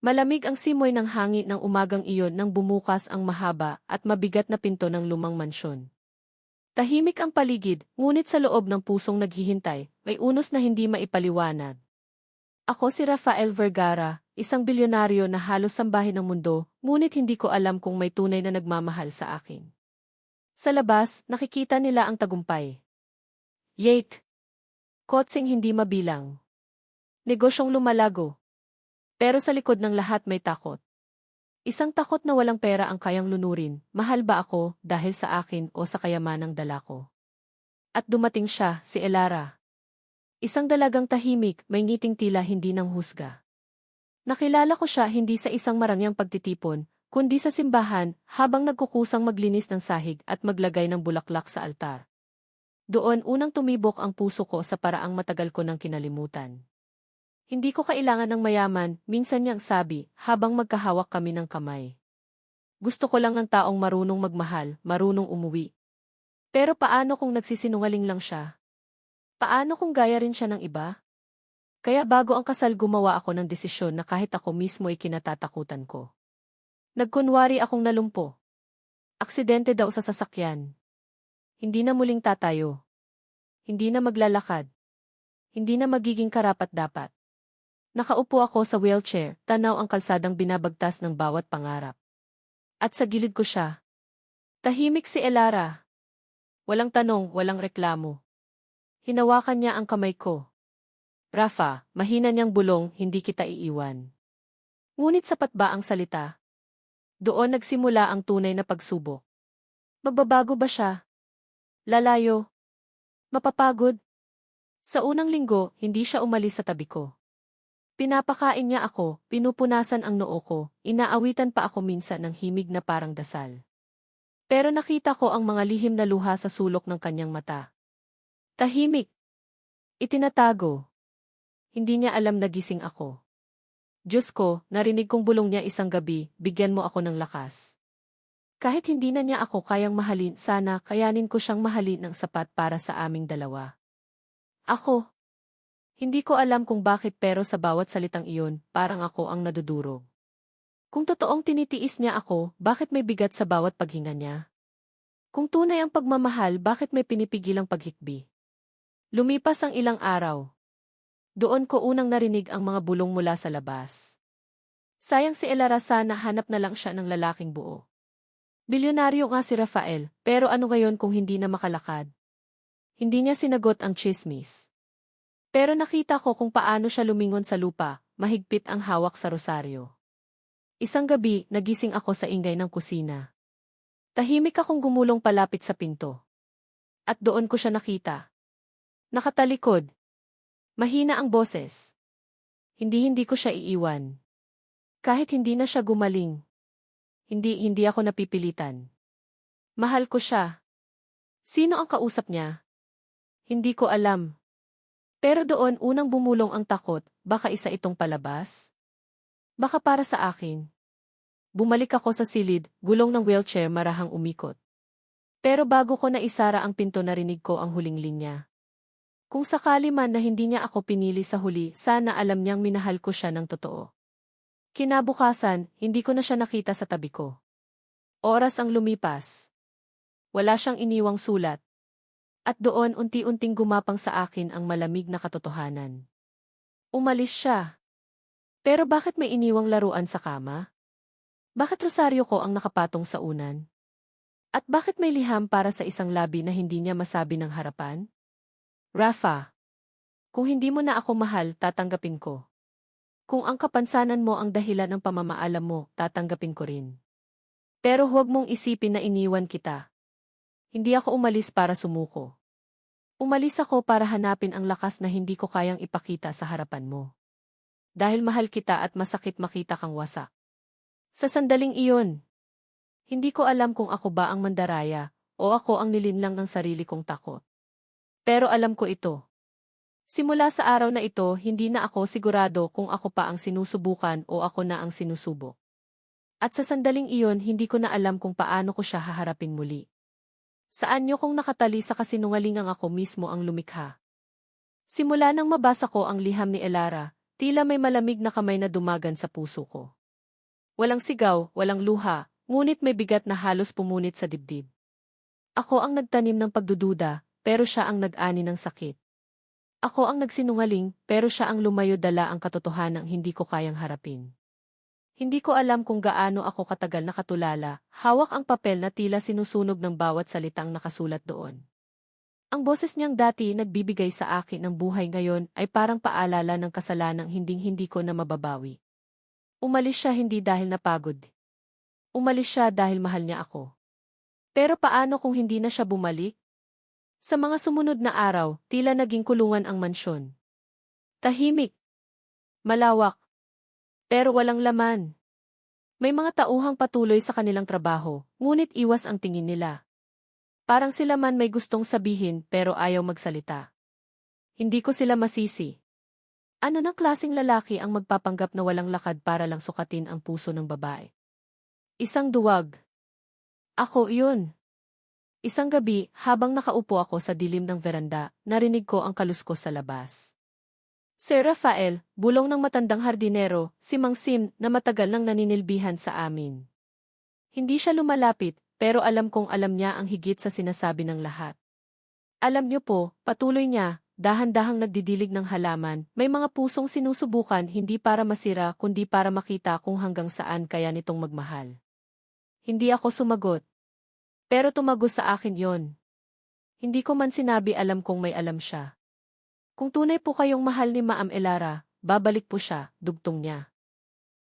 Malamig ang simoy ng hangin ng umagang iyon nang bumukas ang mahaba at mabigat na pinto ng lumang mansyon. Tahimik ang paligid, ngunit sa loob ng pusong naghihintay, may unos na hindi maipaliwanag. Ako si Rafael Vergara, isang bilyonaryo na halos sambahin ng mundo, ngunit hindi ko alam kung may tunay na nagmamahal sa akin. Sa labas, nakikita nila ang tagumpay. Yate. Kotsing hindi mabilang. Negosyong lumalago. Pero sa likod ng lahat may takot. Isang takot na walang pera ang kayang lunurin, mahal ba ako dahil sa akin o sa kayamanang dala ko? At dumating siya, si Elara. Isang dalagang tahimik, may ngiting tila hindi nang husga. Nakilala ko siya hindi sa isang marangyang pagtitipon, kundi sa simbahan habang nagkukusang maglinis ng sahig at maglagay ng bulaklak sa altar. Doon unang tumibok ang puso ko sa paraang matagal ko nang kinalimutan. Hindi ko kailangan ng mayaman, minsan niyang sabi, habang magkahawak kami ng kamay. Gusto ko lang ng taong marunong magmahal, marunong umuwi. Pero paano kung nagsisinungaling lang siya? Paano kung gaya rin siya ng iba? Kaya bago ang kasal gumawa ako ng desisyon na kahit ako mismo ay kinatatakutan ko. Nagkunwari akong nalumpo. Aksidente daw sa sasakyan. Hindi na muling tatayo. Hindi na maglalakad. Hindi na magiging karapat-dapat. Nakaupo ako sa wheelchair, tanaw ang kalsadang binabagtas ng bawat pangarap. At sa gilid ko siya. Tahimik si Elara. Walang tanong, walang reklamo. Hinawakan niya ang kamay ko. Rafa, mahina niyang bulong, hindi kita iiwan. Ngunit sapat ba ang salita? Doon nagsimula ang tunay na pagsubok. Magbabago ba siya? Lalayo? Mapapagod? Sa unang linggo, hindi siya umalis sa tabi ko. Pinapakain niya ako, pinupunasan ang noo ko, inaawitan pa ako minsan ng himig na parang dasal. Pero nakita ko ang mga lihim na luha sa sulok ng kanyang mata. Tahimik. Itinatago. Hindi niya alam na gising ako. Diyos ko, narinig kong bulong niya isang gabi, bigyan mo ako ng lakas. Kahit hindi na niya ako kayang mahalin, sana kayanin ko siyang mahalin ng sapat para sa aming dalawa. Ako, hindi ko alam kung bakit pero sa bawat salitang iyon, parang ako ang nadudurog. Kung totoong tinitiis niya ako, bakit may bigat sa bawat paghinga niya? Kung tunay ang pagmamahal, bakit may pinipigilang paghikbi? Lumipas ang ilang araw. Doon ko unang narinig ang mga bulong mula sa labas. Sayang si Elarasa na hanap na lang siya ng lalaking buo. Bilyonaryo nga si Rafael, pero ano ngayon kung hindi na makalakad? Hindi niya sinagot ang chismis. Pero nakita ko kung paano siya lumingon sa lupa, mahigpit ang hawak sa rosaryo. Isang gabi, nagising ako sa ingay ng kusina. Tahimik akong gumulong palapit sa pinto. At doon ko siya nakita. Nakatalikod. Mahina ang boses. Hindi-hindi ko siya iiwan. Kahit hindi na siya gumaling. Hindi-hindi ako napipilitan. Mahal ko siya. Sino ang kausap niya? Hindi ko alam. Pero doon unang bumulong ang takot, baka isa itong palabas? Baka para sa akin. Bumalik ako sa silid, gulong ng wheelchair marahang umikot. Pero bago ko na isara ang pinto narinig ko ang huling linya. Kung sakali man na hindi niya ako pinili sa huli, sana alam niyang minahal ko siya ng totoo. Kinabukasan, hindi ko na siya nakita sa tabi ko. Oras ang lumipas. Wala siyang iniwang sulat. At doon unti-unting gumapang sa akin ang malamig na katotohanan. Umalis siya. Pero bakit may iniwang laruan sa kama? Bakit rosaryo ko ang nakapatong sa unan? At bakit may liham para sa isang labi na hindi niya masabi ng harapan? Rafa, kung hindi mo na ako mahal, tatanggapin ko. Kung ang kapansanan mo ang dahilan ng pamamaalam mo, tatanggapin ko rin. Pero huwag mong isipin na iniwan kita. Hindi ako umalis para sumuko. Umalis ako para hanapin ang lakas na hindi ko kayang ipakita sa harapan mo. Dahil mahal kita at masakit makita kang wasak. Sa sandaling iyon, hindi ko alam kung ako ba ang mandaraya o ako ang nilinlang ng sarili kong takot. Pero alam ko ito. Simula sa araw na ito, hindi na ako sigurado kung ako pa ang sinusubukan o ako na ang sinusubok. At sa sandaling iyon, hindi ko na alam kung paano ko siya haharapin muli. Saan niyo kung nakatali sa kasinungalingang ako mismo ang lumikha? Simula nang mabasa ko ang liham ni Elara, tila may malamig na kamay na dumagan sa puso ko. Walang sigaw, walang luha, ngunit may bigat na halos pumunit sa dibdib. Ako ang nagtanim ng pagdududa, pero siya ang nag-ani ng sakit. Ako ang nagsinungaling, pero siya ang lumayo dala ang katotohanang hindi ko kayang harapin. Hindi ko alam kung gaano ako katagal nakatulala, hawak ang papel na tila sinusunog ng bawat salitang nakasulat doon. Ang boses niyang dati nagbibigay sa akin ng buhay ngayon ay parang paalala ng kasalanang hinding-hindi ko na mababawi. Umalis siya hindi dahil napagod. Umalis siya dahil mahal niya ako. Pero paano kung hindi na siya bumalik? Sa mga sumunod na araw, tila naging kulungan ang mansyon. Tahimik. Malawak. Pero walang laman. May mga tauhang patuloy sa kanilang trabaho, ngunit iwas ang tingin nila. Parang sila man may gustong sabihin pero ayaw magsalita. Hindi ko sila masisi. Ano ng klasing lalaki ang magpapanggap na walang lakad para lang sukatin ang puso ng babae? Isang duwag. Ako yun. Isang gabi, habang nakaupo ako sa dilim ng veranda, narinig ko ang kaluskos sa labas. Sir Rafael, bulong ng matandang hardinero, si Mang Sim na matagal nang naninilbihan sa amin. Hindi siya lumalapit, pero alam kong alam niya ang higit sa sinasabi ng lahat. Alam niyo po, patuloy niya, dahan-dahang nagdidilig ng halaman, may mga pusong sinusubukan hindi para masira kundi para makita kung hanggang saan kaya nitong magmahal. Hindi ako sumagot. Pero tumagos sa akin yon. Hindi ko man sinabi alam kong may alam siya. Kung tunay po kayong mahal ni Maam Elara, babalik po siya, dugtong niya.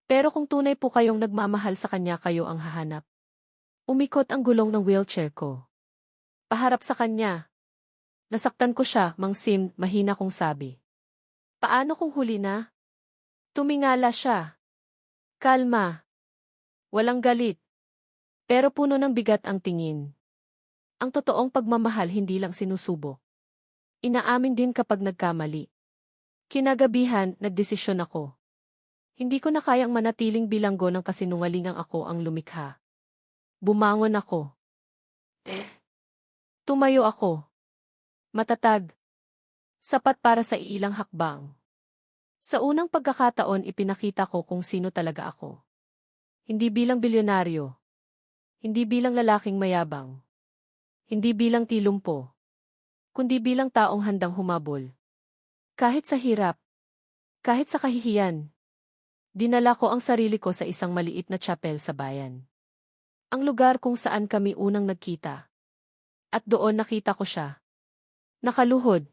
Pero kung tunay po kayong nagmamahal sa kanya kayo ang hahanap. Umikot ang gulong ng wheelchair ko. Paharap sa kanya. Nasaktan ko siya, Mang Sim, mahina kong sabi. Paano kung huli na? Tumingala siya. Kalma. Walang galit. Pero puno ng bigat ang tingin. Ang totoong pagmamahal hindi lang sinusubo. Inaamin din kapag nagkamali. Kinagabihan, nagdesisyon ako. Hindi ko na kayang manatiling bilanggo ng kasinungalingang ako ang lumikha. Bumangon ako. Eh. Tumayo ako. Matatag. Sapat para sa ilang hakbang. Sa unang pagkakataon ipinakita ko kung sino talaga ako. Hindi bilang bilyonaryo. Hindi bilang lalaking mayabang. Hindi bilang tilumpo. Kundi bilang taong handang humabol. Kahit sa hirap. Kahit sa kahihiyan. Dinala ko ang sarili ko sa isang maliit na chapel sa bayan. Ang lugar kung saan kami unang nagkita. At doon nakita ko siya. Nakaluhod.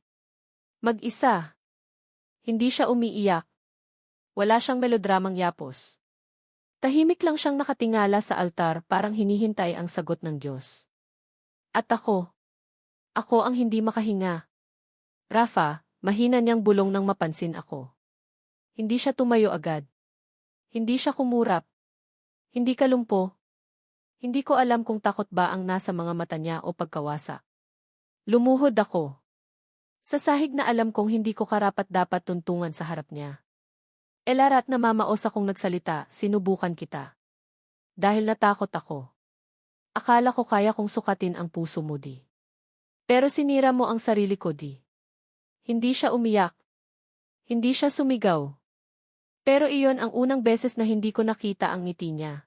Mag-isa. Hindi siya umiiyak. Wala siyang melodramang yapos. Tahimik lang siyang nakatingala sa altar parang hinihintay ang sagot ng Diyos. At ako. Ako ang hindi makahinga. Rafa, mahina niyang bulong nang mapansin ako. Hindi siya tumayo agad. Hindi siya kumurap. Hindi kalumpo. Hindi ko alam kung takot ba ang nasa mga mata niya o pagkawasa. Lumuhod ako. Sa sahig na alam kong hindi ko karapat dapat tuntungan sa harap niya. Elarat na mamaos akong nagsalita, sinubukan kita. Dahil natakot ako. Akala ko kaya kong sukatin ang puso mo di. Pero sinira mo ang sarili ko di. Hindi siya umiyak. Hindi siya sumigaw. Pero iyon ang unang beses na hindi ko nakita ang ngiti niya.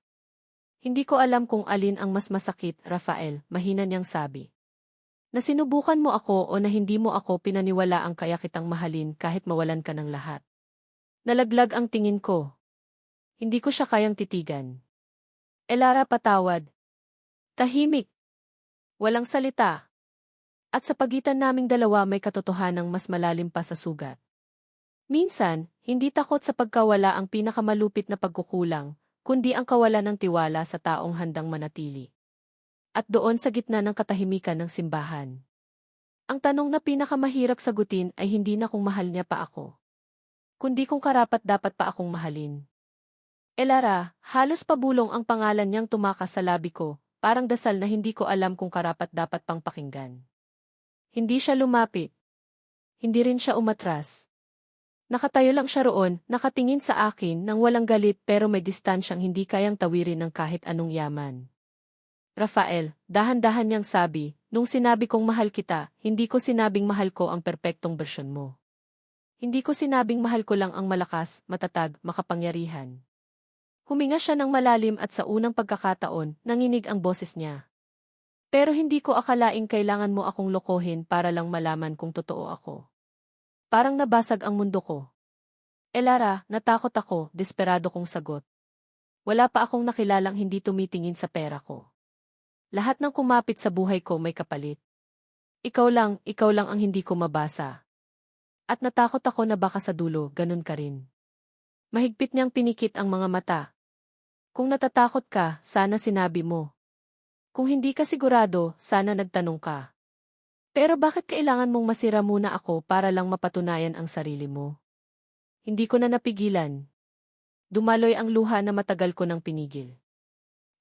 Hindi ko alam kung alin ang mas masakit, Rafael, mahina niyang sabi. Na sinubukan mo ako o na hindi mo ako pinaniwala ang kaya kitang mahalin kahit mawalan ka ng lahat. Nalaglag ang tingin ko. Hindi ko siya kayang titigan. Elara patawad. Tahimik. Walang salita. At sa pagitan naming dalawa may katotohanang mas malalim pa sa sugat. Minsan, hindi takot sa pagkawala ang pinakamalupit na pagkukulang, kundi ang kawalan ng tiwala sa taong handang manatili. At doon sa gitna ng katahimikan ng simbahan. Ang tanong na pinakamahirap sagutin ay hindi na kung mahal niya pa ako. Kundi kung karapat dapat pa akong mahalin. Elara, halos pabulong ang pangalan niyang tumakas sa labi ko, parang dasal na hindi ko alam kung karapat dapat pang pakinggan. Hindi siya lumapit. Hindi rin siya umatras. Nakatayo lang siya roon, nakatingin sa akin nang walang galit pero may distansyang hindi kayang tawirin ng kahit anong yaman. Rafael, dahan-dahan niyang sabi, nung sinabi kong mahal kita, hindi ko sinabing mahal ko ang perpektong bersyon mo. Hindi ko sinabing mahal ko lang ang malakas, matatag, makapangyarihan. Huminga siya ng malalim at sa unang pagkakataon, nanginig ang boses niya. Pero hindi ko akalaing kailangan mo akong lokohin para lang malaman kung totoo ako. Parang nabasag ang mundo ko. Elara, natakot ako, desperado kong sagot. Wala pa akong nakilalang hindi tumitingin sa pera ko. Lahat ng kumapit sa buhay ko may kapalit. Ikaw lang, ikaw lang ang hindi ko mabasa. At natakot ako na baka sa dulo, ganun ka rin. Mahigpit niyang pinikit ang mga mata. Kung natatakot ka, sana sinabi mo. Kung hindi ka sigurado, sana nagtanong ka. Pero bakit kailangan mong masira muna ako para lang mapatunayan ang sarili mo? Hindi ko na napigilan. Dumaloy ang luha na matagal ko nang pinigil.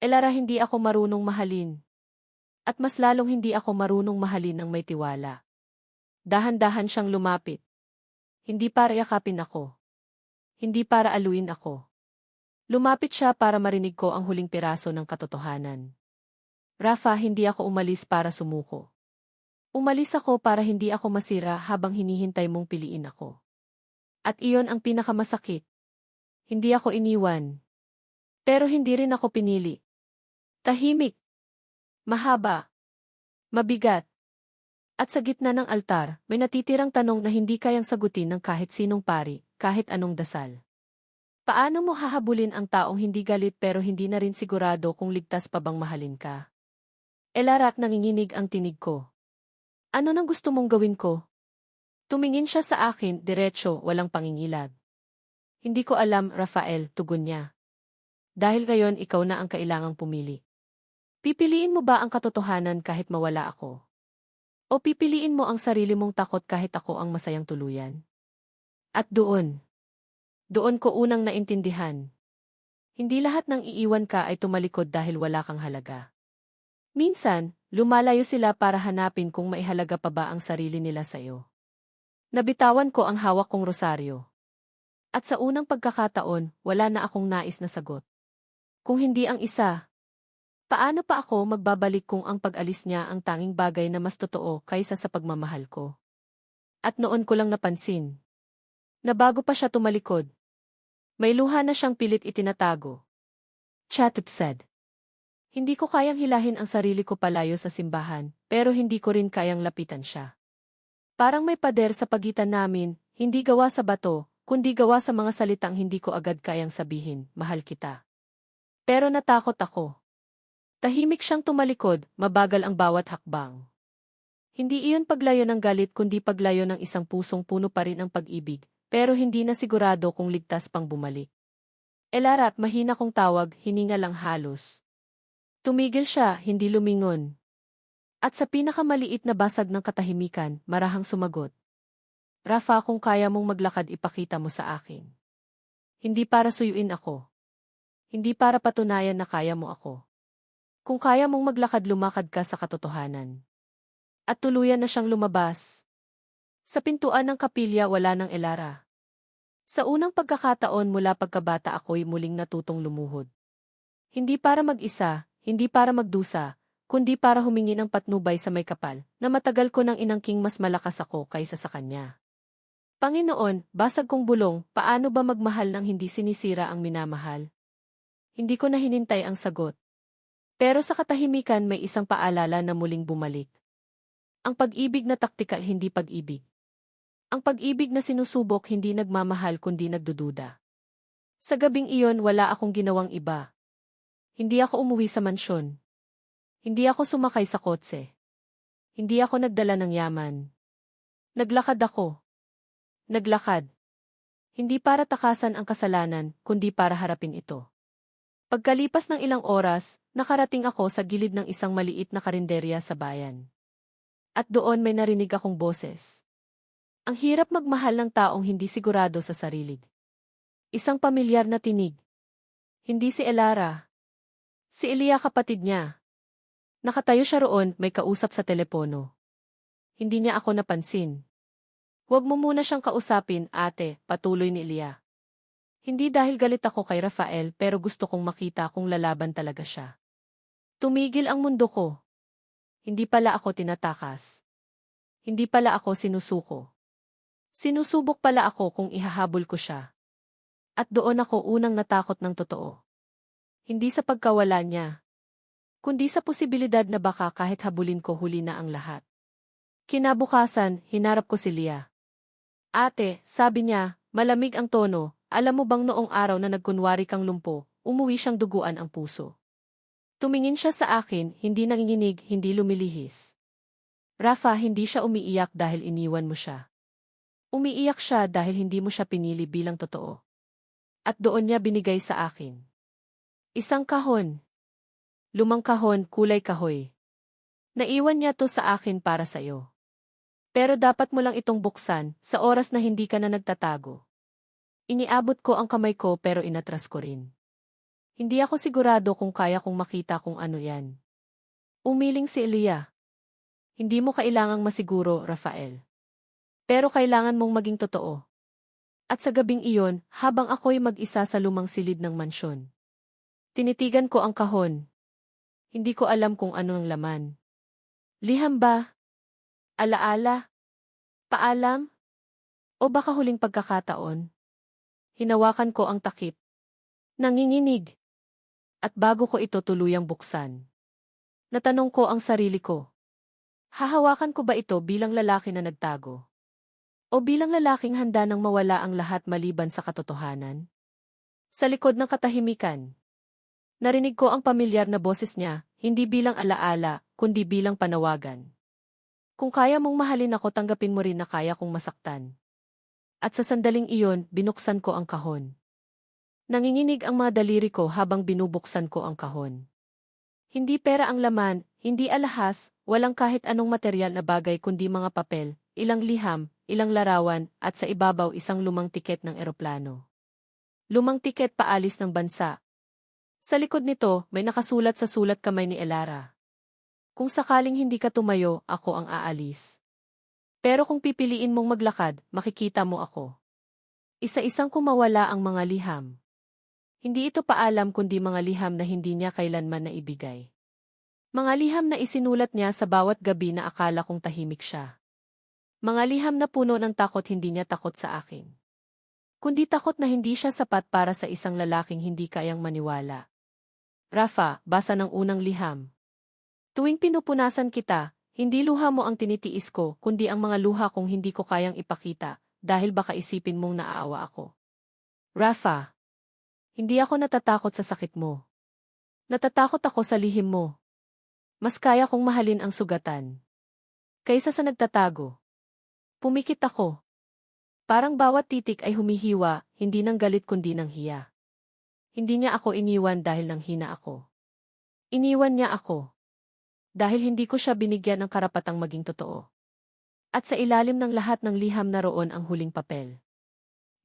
Elara hindi ako marunong mahalin. At mas lalong hindi ako marunong mahalin ang may tiwala. Dahan-dahan siyang lumapit. Hindi para yakapin ako. Hindi para aluin ako. Lumapit siya para marinig ko ang huling piraso ng katotohanan. Rafa, hindi ako umalis para sumuko. Umalis ako para hindi ako masira habang hinihintay mong piliin ako. At iyon ang pinakamasakit. Hindi ako iniwan. Pero hindi rin ako pinili. Tahimik. Mahaba. Mabigat. At sa gitna ng altar, may natitirang tanong na hindi kayang sagutin ng kahit sinong pari, kahit anong dasal. Paano mo hahabulin ang taong hindi galit pero hindi na rin sigurado kung ligtas pa bang mahalin ka? Elarak nanginginig ang tinig ko. Ano nang gusto mong gawin ko? Tumingin siya sa akin, diretsyo, walang pangingilag. Hindi ko alam, Rafael, tugon niya. Dahil gayon ikaw na ang kailangang pumili. Pipiliin mo ba ang katotohanan kahit mawala ako? O pipiliin mo ang sarili mong takot kahit ako ang masayang tuluyan? At doon. Doon ko unang naintindihan. Hindi lahat ng iiwan ka ay tumalikod dahil wala kang halaga. Minsan, lumalayo sila para hanapin kung maihalaga pa ba ang sarili nila sa iyo. Nabitawan ko ang hawak kong rosaryo. At sa unang pagkakataon, wala na akong nais na sagot. Kung hindi ang isa, Paano pa ako magbabalik kung ang pag-alis niya ang tanging bagay na mas totoo kaysa sa pagmamahal ko? At noon ko lang napansin. Na bago pa siya tumalikod. May luha na siyang pilit itinatago. Chatip said. Hindi ko kayang hilahin ang sarili ko palayo sa simbahan, pero hindi ko rin kayang lapitan siya. Parang may pader sa pagitan namin, hindi gawa sa bato, kundi gawa sa mga salitang hindi ko agad kayang sabihin, mahal kita. Pero natakot ako. Tahimik siyang tumalikod, mabagal ang bawat hakbang. Hindi iyon paglayo ng galit kundi paglayo ng isang pusong puno pa rin ang pag-ibig, pero hindi na sigurado kung ligtas pang bumalik. Elarat mahina kong tawag, hininga lang halos. Tumigil siya, hindi lumingon. At sa pinakamaliit na basag ng katahimikan, marahang sumagot. Rafa kung kaya mong maglakad ipakita mo sa akin. Hindi para suyuin ako. Hindi para patunayan na kaya mo ako. Kung kaya mong maglakad lumakad ka sa katotohanan. At tuluyan na siyang lumabas. Sa pintuan ng kapilya wala nang elara. Sa unang pagkakataon mula pagkabata ako'y muling natutong lumuhod. Hindi para mag-isa, hindi para magdusa, kundi para humingi ng patnubay sa may kapal, na matagal ko nang inangking mas malakas ako kaysa sa kanya. Panginoon, basag kong bulong, paano ba magmahal nang hindi sinisira ang minamahal? Hindi ko na hinintay ang sagot. Pero sa katahimikan may isang paalala na muling bumalik. Ang pag-ibig na taktikal hindi pag-ibig. Ang pag-ibig na sinusubok hindi nagmamahal kundi nagdududa. Sa gabing iyon wala akong ginawang iba. Hindi ako umuwi sa mansyon. Hindi ako sumakay sa kotse. Hindi ako nagdala ng yaman. Naglakad ako. Naglakad. Hindi para takasan ang kasalanan, kundi para harapin ito. Pagkalipas ng ilang oras, nakarating ako sa gilid ng isang maliit na karinderya sa bayan. At doon may narinig akong boses. Ang hirap magmahal ng taong hindi sigurado sa sarili. Isang pamilyar na tinig. Hindi si Elara. Si Elia kapatid niya. Nakatayo siya roon, may kausap sa telepono. Hindi niya ako napansin. Huwag mo muna siyang kausapin, ate, patuloy ni Elia. Hindi dahil galit ako kay Rafael pero gusto kong makita kung lalaban talaga siya. Tumigil ang mundo ko. Hindi pala ako tinatakas. Hindi pala ako sinusuko. Sinusubok pala ako kung ihahabol ko siya. At doon ako unang natakot ng totoo. Hindi sa pagkawala niya, kundi sa posibilidad na baka kahit habulin ko huli na ang lahat. Kinabukasan, hinarap ko si Lia. Ate, sabi niya, malamig ang tono, alam mo bang noong araw na nagkunwari kang lumpo, umuwi siyang duguan ang puso. Tumingin siya sa akin, hindi nanginginig, hindi lumilihis. Rafa, hindi siya umiiyak dahil iniwan mo siya. Umiiyak siya dahil hindi mo siya pinili bilang totoo. At doon niya binigay sa akin. Isang kahon. Lumang kahon, kulay kahoy. Naiwan niya to sa akin para sa iyo. Pero dapat mo lang itong buksan sa oras na hindi ka na nagtatago. Iniabot ko ang kamay ko pero inatras ko rin. Hindi ako sigurado kung kaya kong makita kung ano yan. Umiling si Elia. Hindi mo kailangang masiguro, Rafael. Pero kailangan mong maging totoo. At sa gabing iyon, habang ako'y mag-isa sa lumang silid ng mansyon. Tinitigan ko ang kahon. Hindi ko alam kung ano ang laman. Liham ba? Alaala? Paalam? O baka huling pagkakataon? Hinawakan ko ang takip. Nanginginig. At bago ko ito tuluyang buksan. Natanong ko ang sarili ko. Hahawakan ko ba ito bilang lalaki na nagtago? O bilang lalaking handa nang mawala ang lahat maliban sa katotohanan? Sa likod ng katahimikan. Narinig ko ang pamilyar na boses niya, hindi bilang alaala, kundi bilang panawagan. Kung kaya mong mahalin ako tanggapin mo rin na kaya kong masaktan. At sa sandaling iyon, binuksan ko ang kahon. Nanginginig ang mga daliri ko habang binubuksan ko ang kahon. Hindi pera ang laman, hindi alahas, walang kahit anong material na bagay kundi mga papel, ilang liham, ilang larawan, at sa ibabaw isang lumang tiket ng eroplano. Lumang tiket paalis ng bansa. Sa likod nito, may nakasulat sa sulat kamay ni Elara. Kung sakaling hindi ka tumayo, ako ang aalis. Pero kung pipiliin mong maglakad, makikita mo ako. Isa-isang kumawala ang mga liham. Hindi ito paalam kundi mga liham na hindi niya kailanman naibigay. Mga liham na isinulat niya sa bawat gabi na akala kong tahimik siya. Mga liham na puno ng takot hindi niya takot sa akin. Kundi takot na hindi siya sapat para sa isang lalaking hindi kayang maniwala. Rafa, basa ng unang liham. Tuwing pinupunasan kita, hindi luha mo ang tinitiis ko, kundi ang mga luha kong hindi ko kayang ipakita, dahil baka isipin mong naaawa ako. Rafa, hindi ako natatakot sa sakit mo. Natatakot ako sa lihim mo. Mas kaya kong mahalin ang sugatan. Kaysa sa nagtatago. Pumikit ako. Parang bawat titik ay humihiwa, hindi ng galit kundi ng hiya. Hindi niya ako iniwan dahil nang hina ako. Iniwan niya ako dahil hindi ko siya binigyan ng karapatang maging totoo. At sa ilalim ng lahat ng liham na roon ang huling papel.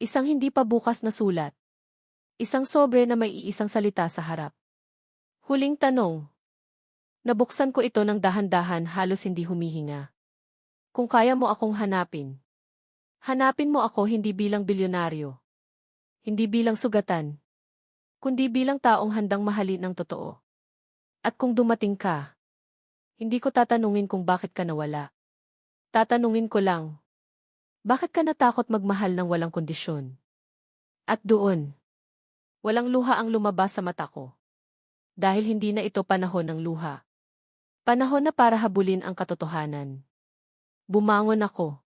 Isang hindi pa bukas na sulat. Isang sobre na may iisang salita sa harap. Huling tanong. Nabuksan ko ito ng dahan-dahan halos hindi humihinga. Kung kaya mo akong hanapin. Hanapin mo ako hindi bilang bilyonaryo. Hindi bilang sugatan. Kundi bilang taong handang mahalin ng totoo. At kung dumating ka, hindi ko tatanungin kung bakit ka nawala. Tatanungin ko lang. Bakit ka natakot magmahal ng walang kondisyon? At doon, walang luha ang lumabas sa mata ko. Dahil hindi na ito panahon ng luha. Panahon na para habulin ang katotohanan. Bumangon ako.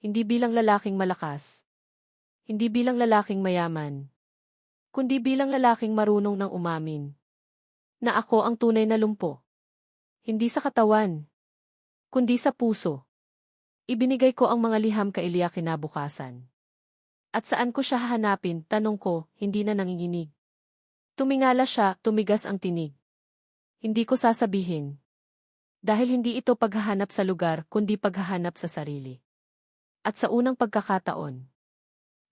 Hindi bilang lalaking malakas. Hindi bilang lalaking mayaman. Kundi bilang lalaking marunong ng umamin. Na ako ang tunay na lumpo. Hindi sa katawan, kundi sa puso. Ibinigay ko ang mga liham kay Elia kinabukasan. At saan ko siya hahanapin, tanong ko, hindi na nanginginig. Tumingala siya, tumigas ang tinig. Hindi ko sasabihin. Dahil hindi ito paghahanap sa lugar, kundi paghahanap sa sarili. At sa unang pagkakataon,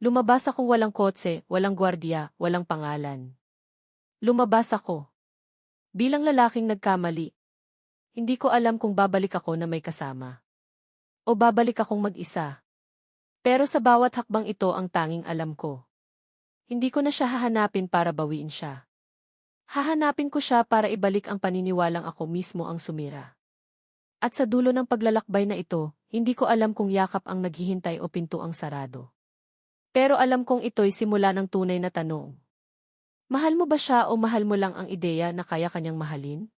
lumabas akong walang kotse, walang gwardiya, walang pangalan. Lumabas ako. Bilang lalaking nagkamali, hindi ko alam kung babalik ako na may kasama. O babalik akong mag-isa. Pero sa bawat hakbang ito ang tanging alam ko. Hindi ko na siya hahanapin para bawiin siya. Hahanapin ko siya para ibalik ang paniniwalang ako mismo ang sumira. At sa dulo ng paglalakbay na ito, hindi ko alam kung yakap ang naghihintay o pinto ang sarado. Pero alam kong ito'y simula ng tunay na tanong. Mahal mo ba siya o mahal mo lang ang ideya na kaya kanyang mahalin?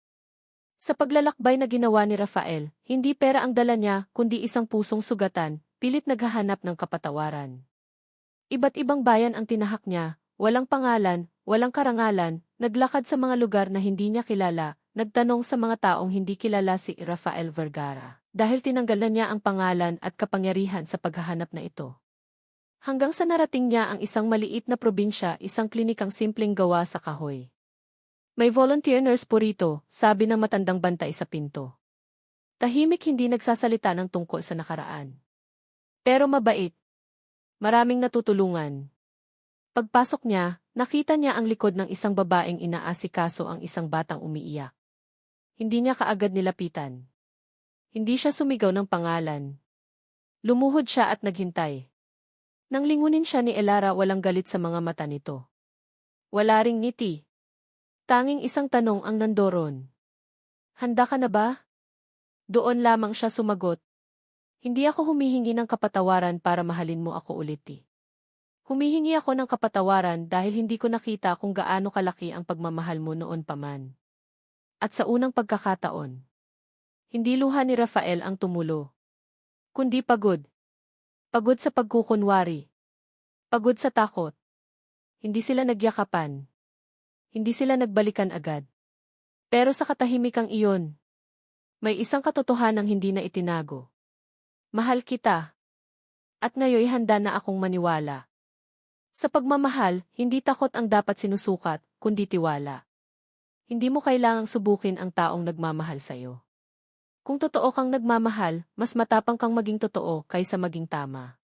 Sa paglalakbay na ginawa ni Rafael, hindi pera ang dala niya, kundi isang pusong sugatan, pilit naghahanap ng kapatawaran. Iba't ibang bayan ang tinahak niya, walang pangalan, walang karangalan, naglakad sa mga lugar na hindi niya kilala, nagtanong sa mga taong hindi kilala si Rafael Vergara, dahil tinanggalan niya ang pangalan at kapangyarihan sa paghahanap na ito. Hanggang sa narating niya ang isang maliit na probinsya, isang klinikang simpleng gawa sa kahoy. May volunteer nurse po rito, sabi ng matandang bantay sa pinto. Tahimik hindi nagsasalita ng tungkol sa nakaraan. Pero mabait. Maraming natutulungan. Pagpasok niya, nakita niya ang likod ng isang babaeng inaasikaso ang isang batang umiiyak. Hindi niya kaagad nilapitan. Hindi siya sumigaw ng pangalan. Lumuhod siya at naghintay. Nang lingunin siya ni Elara walang galit sa mga mata nito. Wala ring ngiti. Tanging isang tanong ang nandoron. Handa ka na ba? Doon lamang siya sumagot. Hindi ako humihingi ng kapatawaran para mahalin mo ako ulit eh. Humihingi ako ng kapatawaran dahil hindi ko nakita kung gaano kalaki ang pagmamahal mo noon pa man. At sa unang pagkakataon, hindi luha ni Rafael ang tumulo. Kundi pagod. Pagod sa pagkukunwari. Pagod sa takot. Hindi sila nagyakapan. Hindi sila nagbalikan agad. Pero sa katahimikang iyon, may isang katotohanang hindi na itinago. Mahal kita. At ngayoy handa na akong maniwala. Sa pagmamahal, hindi takot ang dapat sinusukat, kundi tiwala. Hindi mo kailangang subukin ang taong nagmamahal sa'yo. Kung totoo kang nagmamahal, mas matapang kang maging totoo kaysa maging tama.